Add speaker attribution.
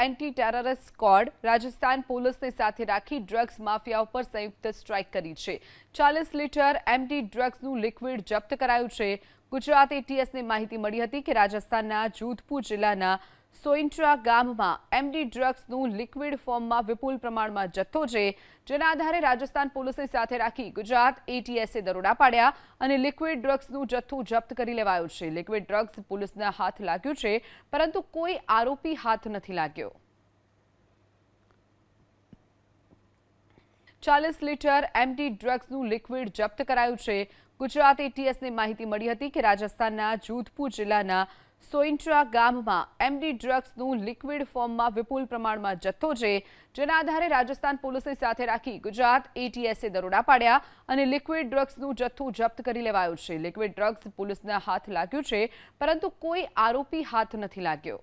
Speaker 1: Anti terrorist squad Rajasthan પોલીસને સાથે રાખી drugs mafia ઉપર સંયુક્ત સ્ટ્રાઇક કરી છે. ચાલીસ લીટર એમડી ડ્રગ્સનું લિક્વિડ જપ્ત કરાયું છે. ગુજરાત એટીએસને માહિતી મળી હતી કે રાજસ્થાનના જોધપુર જિલ્લાના સોઇન્ટ્રા ગામમાં એમડી ડ્રગ્સનું લિક્વિડ ફોર્મમાં વિપુલ પ્રમાણમાં જથ્થો છે, જેના આધારે રાજસ્થાન પોલીસને સાથે રાખી ગુજરાત એટીએસએ દરોડા પાડ્યા અને લિક્વિડ ડ્રગ્સનું જથ્થું જપ્ત કરી લેવાયું છે. લિક્વિડ ડ્રગ્સ પોલીસના હાથ લાગ્યું છે, પરંતુ કોઈ આરોપી હાથ નથી લાગ્યો. ચાલીસ લીટર એમડી ડ્રગ્સનું લિક્વિડ જપ્ત કરાયું છે. ગુજરાત એટીએસને માહિતી મળી હતી કે રાજસ્થાનના જોધપુર જિલ્લાના સોઇન્ટ્રા ગામમાં એમડી ડ્રગ્સનું લિક્વિડ ફોર્મમાં વિપુલ પ્રમાણમાં જથ્થો છે, જેના આધારે રાજસ્થાન પોલીસને સાથે રાખી ગુજરાત એટીએસએ દરોડા પાડ્યા અને લિક્વિડ ડ્રગ્સનું જથ્થું જપ્ત કરી લેવાયું છે. લિક્વિડ ડ્રગ્સ પોલીસના હાથ લાગ્યું છે, પરંતુ કોઈ આરોપી હાથ નથી લાગ્યો.